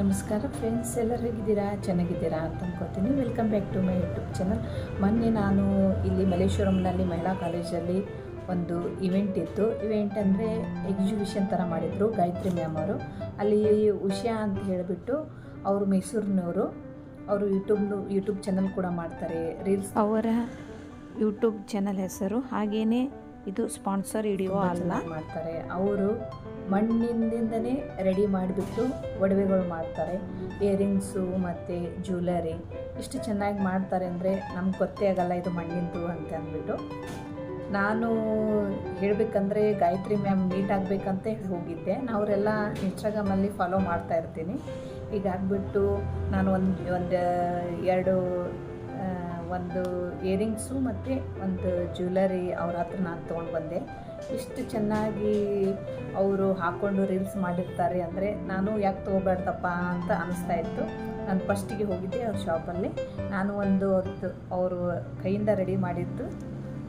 ನಮಸ್ಕಾರ ಫ್ರೆಂಡ್ಸ್ ಎಲ್ಲರೂ ಹೇಗಿದ್ದೀರಾ? ಚೆನ್ನಾಗಿದ್ದೀರಾ ಅಂತ ಅನ್ಕೋತೀನಿ welcome back to my YouTube channel ಮೊನ್ನೆ ನಾನು ಇಲ್ಲಿ ಮಲ್ಲೇಶ್ವರಂನಲ್ಲಿ ಮಹಿಳಾ ಕಾಲೇಜಲ್ಲಿ ಒಂದು ಇವೆಂಟ್ ಇತ್ತು. ಇವೆಂಟ್ ಅಂದರೆ ಎಕ್ಸಿಬಿಷನ್ ಥರ ಮಾಡಿದರು ಗಾಯತ್ರಿ ಮ್ಯಾಮ್ ಅವರು. ಅಲ್ಲಿ ಉಷಾ ಅಂತ ಹೇಳಿಬಿಟ್ಟು ಅವರು ಮೈಸೂರಿನವರು. ಅವರು ಯೂಟ್ಯೂಬ್ ಯೂಟ್ಯೂಬ್ ಚಾನಲ್ ಕೂಡ ಮಾಡ್ತಾರೆ. ರೀಲ್ಸ್ ಅವರ ಯೂಟ್ಯೂಬ್ ಚಾನಲ್ ಹೆಸರು. ಹಾಗೇನೆ ಇದು ಸ್ಪಾನ್ಸರ್ ಹಿಡಿಯೋ ಅಲ್ಲ. ಮಾಡ್ತಾರೆ. ಅವರು ಮಣ್ಣಿಂದನೇ ರೆಡಿ ಮಾಡಿಬಿಟ್ಟು ಒಡವೆಗಳು ಮಾಡ್ತಾರೆ. ಇಯರಿಂಗ್ಸು ಮತ್ತು ಜ್ಯುವೆಲರಿ ಇಷ್ಟು ಚೆನ್ನಾಗಿ ಮಾಡ್ತಾರೆ ಅಂದರೆ ನಮ್ಗೆ ಗೊತ್ತೇ ಆಗಲ್ಲ ಇದು ಮಣ್ಣಿಂದು ಅಂತ ಅಂದ್ಬಿಟ್ಟು. ನಾನು ಹೇಳಬೇಕಂದ್ರೆ ಗಾಯತ್ರಿ ಮ್ಯಾಮ್ ಮೀಟ್ ಆಗಬೇಕಂತ ಹೋಗಿದ್ದೆ. ನಾವರೆಲ್ಲ ಅವರೆಲ್ಲ ಇನ್ಸ್ಟಾಗ್ರಾಮಲ್ಲಿ ಫಾಲೋ ಮಾಡ್ತಾ ಇರ್ತೀನಿ. ಈಗ ಆಗಿಬಿಟ್ಟು ನಾನು ಒಂದು ಒಂದು ಎರಡು ಒಂದು ಇಯರಿಂಗ್ಸು ಮತ್ತು ಒಂದು ಜ್ಯುವೆಲರಿ ಅವ್ರ ಹತ್ರ ನಾನು ತೊಗೊಂಡು ಬಂದೆ. ಇಷ್ಟು ಚೆನ್ನಾಗಿ ಅವರು ಹಾಕ್ಕೊಂಡು ರೀಲ್ಸ್ ಮಾಡಿರ್ತಾರೆ ಅಂದರೆ ನಾನು ಯಾಕೆ ತೊಗೋಬಾರ್ದಪ್ಪ ಅಂತ ಅನಿಸ್ತಾ ಇತ್ತು. ನಾನು ಫಸ್ಟಿಗೆ ಹೋಗಿದ್ದೆ ಅವ್ರ ಶಾಪಲ್ಲಿ ನಾನು ಒಂದು ಹೊತ್ತು ಅವರು ಕೈಯಿಂದ ರೆಡಿ ಮಾಡಿದ್ದು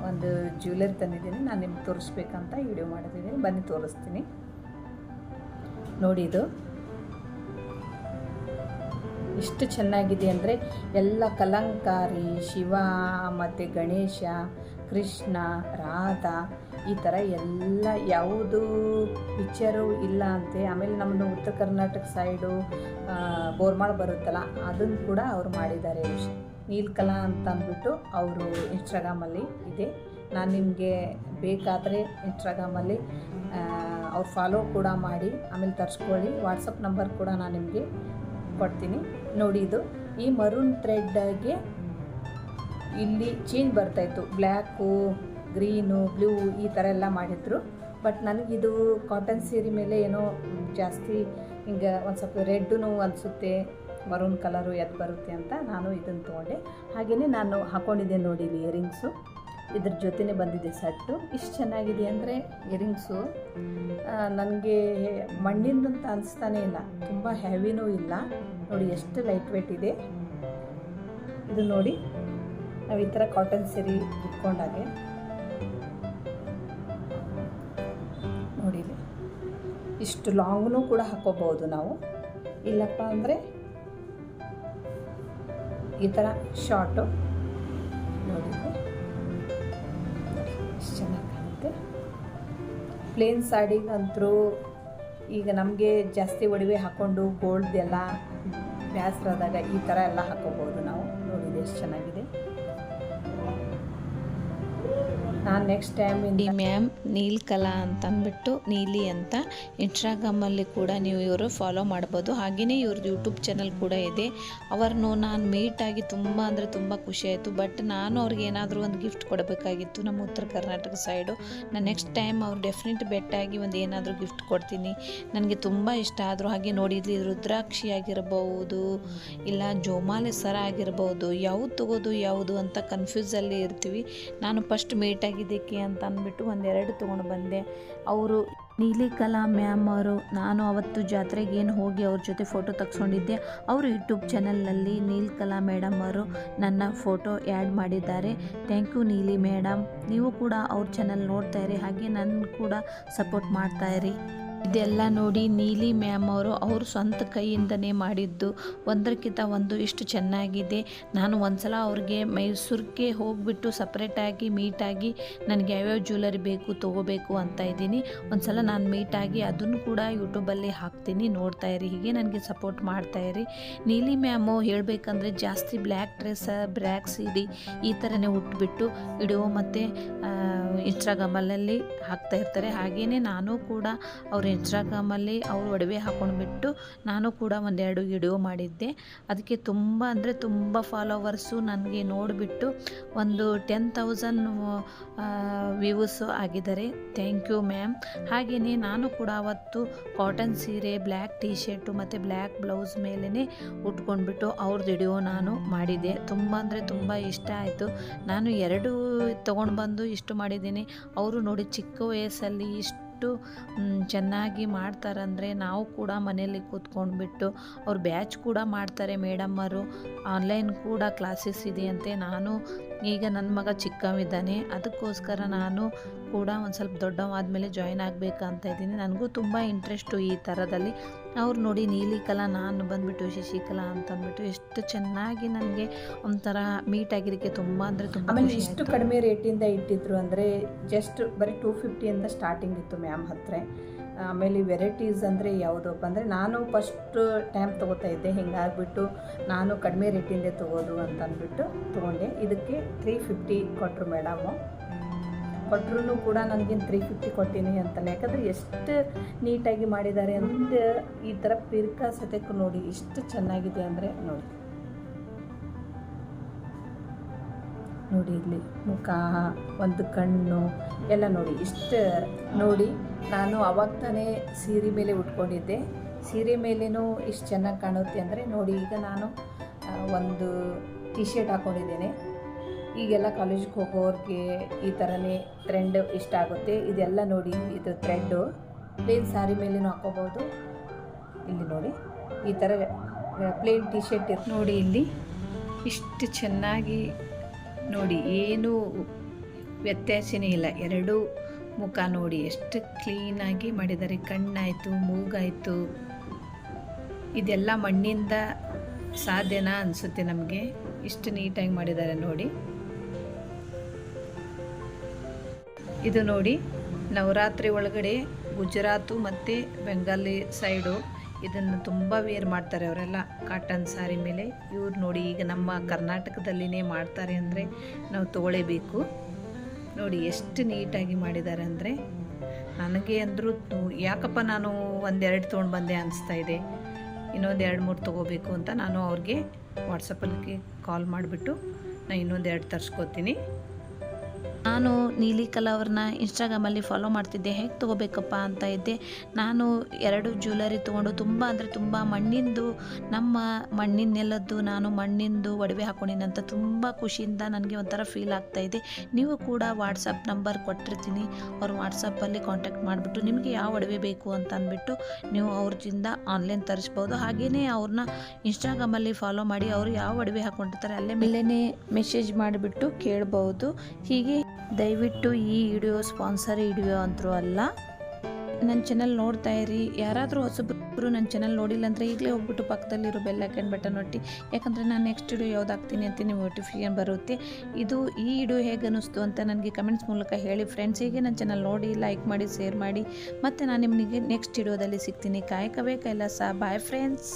ಒಂದು ಜ್ಯುವೆಲರಿ ತಂದಿದ್ದೀನಿ. ನಾನು ನಿಮ್ಗೆ ತೋರಿಸ್ಬೇಕಂತ ವಿಡಿಯೋ ಮಾಡಿದ್ದೀನಿ. ಬನ್ನಿ ತೋರಿಸ್ತೀನಿ. ನೋಡಿ ಇಷ್ಟು ಚೆನ್ನಾಗಿದೆ ಅಂದರೆ ಎಲ್ಲ ಕಲಂಕಾರಿ, ಶಿವ, ಮತ್ತು ಗಣೇಶ, ಕೃಷ್ಣ, ರಾಧಾ, ಈ ಥರ ಎಲ್ಲ ಯಾವುದು ಪಿಕ್ಚರು ಇಲ್ಲ ಅಂತೆ. ಆಮೇಲೆ ನಮ್ಮದು ಉತ್ತರ ಕರ್ನಾಟಕ ಸೈಡು ಬೋರ್ಮಾಳ ಬರುತ್ತಲ್ಲ, ಅದನ್ನು ಕೂಡ ಅವರು ಮಾಡಿದ್ದಾರೆ. ನೀಲ್ಕಲಾ ಅಂತ ಅಂದ್ಬಿಟ್ಟು ಅವರು ಇನ್ಸ್ಟಾಗ್ರಾಮಲ್ಲಿ ಇದೆ. ನಾನು ನಿಮಗೆ ಬೇಕಾದರೆ ಇನ್ಸ್ಟಾಗ್ರಾಮಲ್ಲಿ ಅವ್ರು ಫಾಲೋ ಕೂಡ ಮಾಡಿ, ಆಮೇಲೆ ತರಿಸ್ಕೊಳ್ಳಿ. ವಾಟ್ಸಪ್ ನಂಬರ್ ಕೂಡ ನಾನು ನಿಮಗೆ ಕೊಡ್ತೀನಿ. ನೋಡಿ ಇದು, ಈ ಮರೂನ್ ಥ್ರೆಡ್ಗೆ ಇಲ್ಲಿ ಚೇಂಜ್ ಬರ್ತಾಯಿತ್ತು ಬ್ಲ್ಯಾಕು, ಗ್ರೀನು, ಬ್ಲೂ ಈ ಥರ ಎಲ್ಲ ಮಾಡಿದ್ರು. ಬಟ್ ನನಗಿದು ಕಾಟನ್ ಸೀರೆ ಮೇಲೆ ಏನೋ ಜಾಸ್ತಿ ಹಿಂಗೆ ಒಂದು ಸ್ವಲ್ಪ ರೆಡ್ಡು ಅನಿಸುತ್ತೆ ಮರೂನ್ ಕಲರು ಎದ್ದು ಬರುತ್ತೆ ಅಂತ ನಾನು ಇದನ್ನು ತೊಗೊಂಡೆ. ಹಾಗೆಯೇ ನಾನು ಹಾಕ್ಕೊಂಡಿದ್ದೆ ನೋಡಿ ಇಯರಿಂಗ್ಸು ಇದ್ರ ಜೊತೆನೇ ಬಂದಿದೆ ಸೆಟ್ಟು. ಇಷ್ಟು ಚೆನ್ನಾಗಿದೆ ಅಂದರೆ ಇಯರಿಂಗ್ಸು ನನಗೆ ಮಣ್ಣಿಂದಂತ ಅನಿಸ್ತಾನೇ ಇಲ್ಲ. ತುಂಬ ಹೆವಿನೂ ಇಲ್ಲ. ನೋಡಿ ಎಷ್ಟು ಲೈಟ್ ವೇಟ್ ಇದೆ. ಇದು ನೋಡಿ. ನಾವು ಈ ಥರ ಕಾಟನ್ ಸೀರೆ ಇಟ್ಕೊಂಡಾಗೆ. ನೋಡಿ. ಇಷ್ಟು ಲಾಂಗ್ನೂ ಕೂಡ ಹಾಕೋಬಹುದು ನಾವು. ಇಲ್ಲಪ್ಪ ಅಂದರೆ ಈ ಥರ ಶಾರ್ಟು ಪ್ಲೇನ್ ಸಾಡಿಗಂತರೂ ಈಗ ನಮಗೆ ಜಾಸ್ತಿ ಒಡವೆ ಹಾಕ್ಕೊಂಡು ಗೋಲ್ಡ್ದೆಲ್ಲ ಬ್ಯಾಸ್ರಾದಾಗ ಈ ಥರ ಎಲ್ಲ ಹಾಕೋಬೋದು ನಾವು. ನೋಡಿದ್ರೆ ಎಷ್ಟು ಚೆನ್ನಾಗಿದೆ. ನಾನು ನೆಕ್ಸ್ಟ್ ಟೈಮ್ ಈ ಮ್ಯಾಮ್ ನೀಲ್ ಕಲಾ ಅಂತ ಅಂದ್ಬಿಟ್ಟು ನೀಲಿ ಅಂತ ಇನ್ಸ್ಟಾಗ್ರಾಮಲ್ಲಿ ಕೂಡ ನೀವು ಇವರು ಫಾಲೋ ಮಾಡ್ಬೋದು. ಹಾಗೆಯೇ ಇವ್ರದ್ದು ಯೂಟ್ಯೂಬ್ ಚಾನಲ್ ಕೂಡ ಇದೆ. ಅವ್ರನ್ನು ನಾನು ಮೀಟ್ ಆಗಿ ತುಂಬ ಅಂದರೆ ತುಂಬ ಖುಷಿ ಆಯಿತು. ಬಟ್ ನಾನು ಅವ್ರಿಗೆ ಏನಾದರೂ ಒಂದು ಗಿಫ್ಟ್ ಕೊಡಬೇಕಾಗಿತ್ತು ನಮ್ಮ ಉತ್ತರ ಕರ್ನಾಟಕ ಸೈಡು ನಾನು ನೆಕ್ಸ್ಟ್ ಟೈಮ್ ಅವ್ರು ಡೆಫಿನೆಟ್ ಬೆಟ್ಟಾಗಿ ಒಂದು ಏನಾದರೂ ಗಿಫ್ಟ್ ಕೊಡ್ತೀನಿ. ನನಗೆ ತುಂಬ ಇಷ್ಟ ಆದರೂ. ಹಾಗೆ ನೋಡಿದ್ಲಿ ರುದ್ರಾಕ್ಷಿ ಆಗಿರಬಹುದು ಇಲ್ಲ ಜೋಮಾಲೆ ಸರ ಆಗಿರ್ಬೋದು, ಯಾವುದು ತಗೋದು, ಯಾವುದು ಅಂತ ಕನ್ಫ್ಯೂಸಲ್ಲಿ ಇರ್ತೀವಿ. ನಾನು ಫಸ್ಟ್ ಮೀಟ್ ಆಗಿದ್ದಕ್ಕೆ ಅಂತ ಅಂದ್ಬಿಟ್ಟು ಒಂದೆರಡು ತೊಗೊಂಡು ಬಂದೆ. ಅವರು ನೀಲಿ ಕಲಾ ಮ್ಯಾಮ್ ಅವರು, ನಾನು ಅವತ್ತು ಜಾತ್ರೆಗೆ ಏನು ಹೋಗಿ ಅವ್ರ ಜೊತೆ ಫೋಟೋ ತೆಗ್ಸ್ಕೊಂಡಿದ್ದೆ ಅವರು ಯೂಟ್ಯೂಬ್ ಚಾನಲ್ನಲ್ಲಿ ನೀಲ್ ಕಲಾ ಮೇಡಮ್ ಅವರು ನನ್ನ ಫೋಟೋ ಆ್ಯಡ್ ಮಾಡಿದ್ದಾರೆ. ಥ್ಯಾಂಕ್ ಯು ನೀಲಿ ಮೇಡಮ್ ನೀವು ಕೂಡ ಅವ್ರ ಚಾನಲ್ ನೋಡ್ತಾ ಇರಿ, ಹಾಗೆ ನನ್ನ ಕೂಡ ಸಪೋರ್ಟ್ ಮಾಡ್ತಾ ಇರಿ. ಇದೆಲ್ಲ ನೋಡಿ ನೀಲಿ ಮ್ಯಾಮ್ ಅವರು ಅವರು ಸ್ವಂತ ಕೈಯಿಂದನೇ ಮಾಡಿದ್ದು. ಒಂದಕ್ಕಿಂತ ಒಂದು ಇಷ್ಟು ಚೆನ್ನಾಗಿದೆ. ನಾನು ಒಂದ್ಸಲ ಅವ್ರಿಗೆ ಮೈಸೂರಿಗೆ ಹೋಗಿಬಿಟ್ಟು ಸಪ್ರೇಟಾಗಿ ಮೀಟಾಗಿ ನನಗೆ ಯಾವ್ಯಾವ ಜ್ಯುವೆಲರಿ ಬೇಕು, ತೊಗೋಬೇಕು ಅಂತ ಇದ್ದೀನಿ. ಒಂದ್ಸಲ ನಾನು ಮೀಟಾಗಿ ಅದನ್ನು ಕೂಡ ಯೂಟ್ಯೂಬಲ್ಲಿ ಹಾಕ್ತೀನಿ. ನೋಡ್ತಾ ಇರಿ. ಹೀಗೆ ನನಗೆ ಸಪೋರ್ಟ್ ಮಾಡ್ತಾ ಇರಿ. ನೀಲಿ ಮ್ಯಾಮು ಹೇಳಬೇಕಂದ್ರೆ ಜಾಸ್ತಿ ಬ್ಲ್ಯಾಕ್ ಡ್ರೆಸ್ ಬ್ಲ್ಯಾಕ್ ಸೀಡಿ ಈ ಥರನೇ ಉಟ್ಬಿಟ್ಟು ವಿಡಿಯೋ ಮತ್ತು ಇನ್ಸ್ಟಾಗ್ರಾಮಲ್ಲಿ ಹಾಕ್ತಾ ಇರ್ತಾರೆ. ಹಾಗೆಯೇ ನಾನು ಕೂಡ ಅವ್ರ ಇನ್ಸ್ಟಾಗ್ರಾಮಲ್ಲಿ ಅವರು ಒಡವೆ ಹಾಕೊಂಡ್ಬಿಟ್ಟು ನಾನು ಕೂಡ ಒಂದೆರಡು ವಿಡಿಯೋ ಮಾಡಿದ್ದೆ. ಅದಕ್ಕೆ ತುಂಬ ಅಂದರೆ ತುಂಬ ಫಾಲೋವರ್ಸು ನನಗೆ ನೋಡಿಬಿಟ್ಟು ಒಂದು ಟೆನ್ ತೌಸಂಡ್ ವ್ಯೂಸ್ ಆಗಿದ್ದಾರೆ. Thank you ma'am. ಹಾಗೆಯೇ ನಾನು ಕೂಡ ಅವತ್ತು ಕಾಟನ್ ಸೀರೆ, ಬ್ಲ್ಯಾಕ್ ಟೀ ಶರ್ಟು ಮತ್ತು ಬ್ಲ್ಯಾಕ್ ಬ್ಲೌಸ್ ಮೇಲೇ ಉಟ್ಕೊಂಡ್ಬಿಟ್ಟು ಅವ್ರದ್ದು ವಿಡಿಯೋ ನಾನು ಮಾಡಿದ್ದೆ. ತುಂಬ ಅಂದರೆ ತುಂಬ ಇಷ್ಟ ಆಯಿತು. ನಾನು ಎರಡು ತೊಗೊಂಡು ಬಂದು ಇಷ್ಟು ಮಾಡಿದ್ದೀನಿ. ಅವರು ನೋಡಿ ಚಿಕ್ಕ ವಯಸ್ಸಲ್ಲಿ ಇಷ್ಟು ಮ್, ಚೆನ್ನಾಗಿ ಮಾಡ್ತಾರಂದರೆ ನಾವು ಕೂಡ ಮನೆಯಲ್ಲಿ ಕೂತ್ಕೊಂಡ್ಬಿಟ್ಟು ಅವ್ರು ಬ್ಯಾಚ್ ಕೂಡ ಮಾಡ್ತಾರೆ ಮೇಡಮ್ಮರು ಆನ್ಲೈನ್ ಕೂಡ ಕ್ಲಾಸಸ್ ಇದೆಯಂತೆ. ನಾನು ಈಗ ನನ್ನ ಮಗ ಚಿಕ್ಕವಿದ್ದಾನೆ ಅದಕ್ಕೋಸ್ಕರ ನಾನು ಕೂಡ ಒಂದು ಸ್ವಲ್ಪ ದೊಡ್ಡವಾದ ಮೇಲೆ ಜಾಯ್ನ್ ಆಗಬೇಕಂತ ಇದ್ದೀನಿ. ನನಗೂ ತುಂಬ ಇಂಟ್ರೆಸ್ಟು ಈ ಥರದಲ್ಲಿ ಅವ್ರು ನೋಡಿ ನೀಲಿ ಕಲಾ ನಾನು ಬಂದುಬಿಟ್ಟು ಶಶಿಕಲಾ ಅಂತ ಅಂದ್ಬಿಟ್ಟು ಎಷ್ಟು ಚೆನ್ನಾಗಿ ನನಗೆ ಒಂಥರ ಮೀಟ್ ಆಗಿರೋಕ್ಕೆ ತುಂಬ ಅಂದರೆ ತುಂಬ ಆಮೇಲೆ ಇಷ್ಟು. ಕಡಿಮೆ ರೇಟಿಂದ ಇಟ್ಟಿದ್ರು ಅಂದರೆ ಜಸ್ಟ್ ಬರೀ ಟೂ ಫಿಫ್ಟಿಯಿಂದ ಸ್ಟಾರ್ಟಿಂಗ್ ಇತ್ತು ಮ್ಯಾಮ್ ಹತ್ರ. ಆಮೇಲೆ ವೆರೈಟೀಸ್ ಅಂದರೆ ಯಾವುದು ಅಂದರೆ ನಾನು ಫಸ್ಟ್ ಟೈಮ್ ತೊಗೋತಾ ಇದ್ದೆ ಹಿಂಗಾಗ್ಬಿಟ್ಟು ನಾನು ಕಡಿಮೆ ರೇಟಿಂದೇ ತೊಗೋದು ಅಂತಂದ್ಬಿಟ್ಟು ತೊಗೊಂಡೆ. ಇದಕ್ಕೆ ತ್ರೀ ಫಿಫ್ಟಿ ಕೊಟ್ಟರು ಮೇಡಮು ಕೊಟ್ಟರು ಕೂಡ ನನಗೆ ತ್ರೀ ಫಿಫ್ಟಿ ಕೊಟ್ಟಿನಿ ಅಂತಲ್ಲ. ಯಾಕಂದರೆ ಎಷ್ಟು ನೀಟಾಗಿ ಮಾಡಿದ್ದಾರೆ ಅಂತ ಈ ಥರ ಪಿರ್ಕ ಸತಕ್ಕೆ ನೋಡಿ, ಎಷ್ಟು ಚೆನ್ನಾಗಿದೆ ಅಂದರೆ ನೋಡಿ. ನೋಡಿ ಇಲ್ಲಿ ಮುಖ, ಒಂದು ಕಣ್ಣು, ಎಲ್ಲ ನೋಡಿ. ಇಷ್ಟು ನೋಡಿ, ನಾನು ಅವಾಗ ತಾನೇ ಸೀರೆ ಮೇಲೆ ಉಟ್ಕೊಂಡಿದ್ದೆ. ಸೀರೆ ಮೇಲೇನೂ ಇಷ್ಟು ಚೆನ್ನಾಗಿ ಕಾಣುತ್ತೆ ಅಂದರೆ ನೋಡಿ, ಈಗ ನಾನು ಒಂದು ಟಿ ಶರ್ಟ್ ಹಾಕ್ಕೊಂಡಿದ್ದೇನೆ ಈಗೆಲ್ಲ ಕಾಲೇಜಿಗೆ ಹೋಗೋರಿಗೆ ಈ ಥರನೇ ಟ್ರೆಂಡ್ ಇಷ್ಟ ಆಗುತ್ತೆ. ಇದೆಲ್ಲ ನೋಡಿ ಇದು ಥ್ರೆಡ್ಡು ಪ್ಲೇನ್ ಸ್ಯಾರಿ ಮೇಲೂ ಹಾಕೋಬೋದು ಇಲ್ಲಿ ನೋಡಿ, ಈ ಥರ ಪ್ಲೇನ್ ಟಿ ಶರ್ಟ್ ಇರ್ ನೋಡಿ ಇಲ್ಲಿ, ಇಷ್ಟು ಚೆನ್ನಾಗಿ ನೋಡಿ, ಏನೂ ವ್ಯತ್ಯಾಸನೇ ಇಲ್ಲ. ಎರಡೂ ಮುಖ ನೋಡಿ, ಎಷ್ಟು ಕ್ಲೀನಾಗಿ ಮಾಡಿದ್ದಾರೆ. ಕಣ್ಣಾಯಿತು, ಮೂಗಾಯಿತು. ಇದೆಲ್ಲ ಮಣ್ಣಿಂದ ಸಾಧ್ಯನಾ ಅನಿಸುತ್ತೆ ನಮಗೆ. ಇಷ್ಟು ನೀಟಾಗಿ ಮಾಡಿದ್ದಾರೆ ನೋಡಿ. ಇದು ನೋಡಿ, ನವರಾತ್ರಿ ಒಳಗಡೆ ಗುಜರಾತು ಮತ್ತು ಬೆಂಗಾಲಿ ಸೈಡು ಇದನ್ನು ತುಂಬ ವೇರ್ ಮಾಡ್ತಾರೆ ಅವರೆಲ್ಲ. ಕಾಟನ್ ಸಾರಿ ಮೇಲೆ. ಇವ್ರು ನೋಡಿ, ಈಗ ನಮ್ಮ ಕರ್ನಾಟಕದಲ್ಲಿನೇ ಮಾಡ್ತಾರೆ ಅಂದರೆ ನಾವು ತಗೊಳ್ಳೇಬೇಕು. ನೋಡಿ, ಎಷ್ಟು ನೀಟಾಗಿ ಮಾಡಿದ್ದಾರೆ ಅಂದರೆ ನನಗೆ ಅಂದರೂ ಯಾಕಪ್ಪ ನಾನು ಒಂದೆರಡು ತೊಗೊಂಡು ಬಂದೆ ಅನಿಸ್ತಾ ಇದೆ. ಇನ್ನೊಂದು ಎರಡು ಮೂರು ತೊಗೋಬೇಕು ಅಂತ ನಾನು ಅವ್ರಿಗೆ ವಾಟ್ಸಪ್ಪಲ್ಲಿ ಕಾಲ್ ಮಾಡಿಬಿಟ್ಟು ನಾನು ಇನ್ನೊಂದು ಎರಡು ತರಿಸ್ಕೊತೀನಿ. ನಾನು ನೀಲಿ ಕಲಾ ಅವ್ರನ್ನ ಇನ್ಸ್ಟಾಗ್ರಾಮಲ್ಲಿ ಫಾಲೋ ಮಾಡ್ತಿದ್ದೆ. ಹೇಗೆ ತೊಗೋಬೇಕಪ್ಪ ಅಂತ ಇದ್ದೆ. ನಾನು ಎರಡು ಜ್ಯುವೆಲರಿ ತೊಗೊಂಡು ತುಂಬ ಅಂದರೆ ತುಂಬ ಮಣ್ಣಿಂದು, ನಮ್ಮ ಮಣ್ಣಿನ ನೆಲದ್ದು ನಾನು ಮಣ್ಣಿಂದು ಒಡವೆ ಹಾಕೊಂಡಿನಂತ ತುಂಬ ಖುಷಿಯಿಂದ ನನಗೆ ಒಂಥರ ಫೀಲ್ ಆಗ್ತಾ ಇದೆ. ನೀವು ಕೂಡ ವಾಟ್ಸಪ್ ನಂಬರ್ ಕೊಟ್ಟಿರ್ತೀನಿ. ಅವ್ರ ವಾಟ್ಸಪ್ಪಲ್ಲಿ ಕಾಂಟ್ಯಾಕ್ಟ್ ಮಾಡಿಬಿಟ್ಟು ನಿಮಗೆ ಯಾವ ಒಡವೆ ಬೇಕು ಅಂತ ಅಂದ್ಬಿಟ್ಟು ನೀವು ಅವ್ರದಿಂದ ಆನ್ಲೈನ್ ತರಿಸ್ಬೋದು. ಹಾಗೆಯೇ ಅವ್ರನ್ನ ಇನ್ಸ್ಟಾಗ್ರಾಮಲ್ಲಿ ಫಾಲೋ ಮಾಡಿ ಅವರು ಯಾವ ಒಡವೆ ಹಾಕೊಂಡಿರ್ತಾರೆ ಅಲ್ಲೇ ಮೇಲೇ ಮೆಸೇಜ್ ಮಾಡಿಬಿಟ್ಟು ಕೇಳ್ಬೋದು. ಹೀಗೆ ದಯವಿಟ್ಟು ಈ ವಿಡಿಯೋ ಸ್ಪಾನ್ಸರ್ ವಿಡಿಯೋ ಅಂತರೂ ಅಲ್ಲ. ನನ್ನ ಚಾನಲ್ ನೋಡ್ತಾ ಇರಿ. ಯಾರಾದರೂ ಹೊಸಬ್ರು ನನ್ನ ಚಾನಲ್ ನೋಡಿಲ್ಲ ಅಂದರೆ ಈಗಲೇ ಹೋಗ್ಬಿಟ್ಟು ಪಕ್ಕದಲ್ಲಿರೋ ಬೆಲ್ ಐಕನ್ ಬಟನ್ ಒಟ್ಟಿ ಯಾಕಂದರೆ ನಾನು ನೆಕ್ಸ್ಟ್ ವಿಡಿಯೋ ಯಾವ್ದು ಹಾಕ್ತೀನಿ ಅಂತ ನಿಮ್ಗೆ ನೋಟಿಫಿಕೇಶನ್ ಬರುತ್ತೆ. ಇದು ಈ ವಿಡಿಯೋ ಹೇಗೆ ಅನ್ನಿಸ್ತು ಅಂತ ನನಗೆ ಕಮೆಂಟ್ಸ್ ಮೂಲಕ ಹೇಳಿ ಫ್ರೆಂಡ್ಸ್ ಹೀಗೆ ನನ್ನ ಚಾನಲ್ ನೋಡಿ ಲೈಕ್ ಮಾಡಿ ಶೇರ್ ಮಾಡಿ. ಮತ್ತು ನಾನು ನಿಮಗೆ ನೆಕ್ಸ್ಟ್ ವಿಡಿಯೋದಲ್ಲಿ ಸಿಗ್ತೀನಿ. ಕಾಯಕವೇ ಕೈಲಾಸ ಬಾಯ್ ಫ್ರೆಂಡ್ಸ್